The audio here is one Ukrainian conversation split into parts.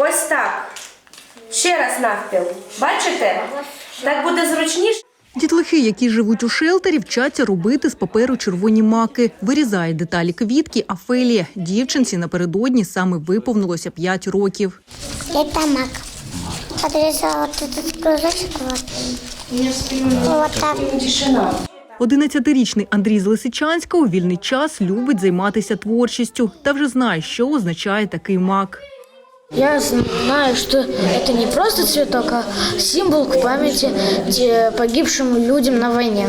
Ось так. Ще раз навпіл. Бачите? Так буде зручніше. Дітлахи, які живуть у шелтері, вчаться робити з паперу червоні маки. Вирізає деталі квітки Афелія. Дівчинці напередодні саме виповнилося 5 років. Это мак. Подрезала вот этот кружочек вот. Вот так. Тишина. 11-річний Андрій з Лисичанська у вільний час любить займатися творчістю та вже знає, що означає такий мак. Я знаю, что это не просто цветок, а символ к памяти погибшим людям на войне.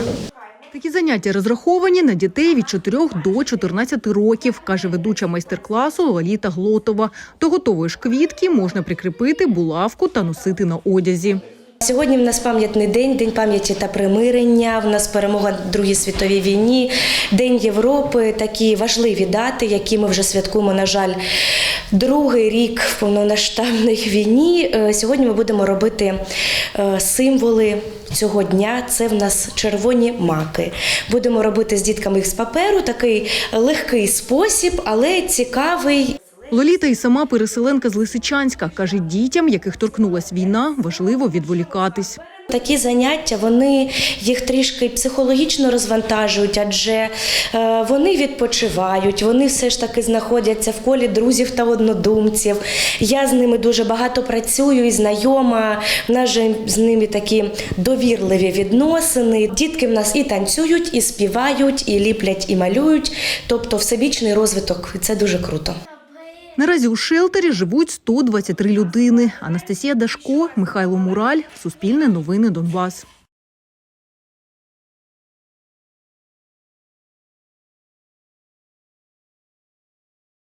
Такі заняття розраховані на дітей від 4 до 14 років, каже ведуча майстер-класу Лоліта Глотова. До готової ж квітки можна прикріпити булавку та носити на одязі. Сьогодні в нас пам'ятний день, день пам'яті та примирення. В нас перемога в Другій світовій війні, День Європи. Такі важливі дати, які ми вже святкуємо, на жаль, другий рік в повномасштабній війні. Е, Сьогодні ми будемо робити е, символи цього дня. Це в нас червоні маки. Будемо робити з дітками їх з паперу. Такий легкий спосіб, але цікавий. Лоліта і сама переселенка з Лисичанська каже, дітям, яких торкнулась війна, важливо відволікатись. Такі заняття вони їх трішки психологічно розвантажують, адже е, вони відпочивають, вони все ж таки знаходяться в колі друзів та однодумців. Я з ними дуже багато працюю і знайома. В нас же з ними такі довірливі відносини. Дітки в нас і танцюють, і співають, і ліплять, і малюють. Тобто всебічний розвиток. Це дуже круто. Наразі у шелтері живуть 123 людини. Анастасія Дашко, Михайло Мураль, Суспільне новини Донбас.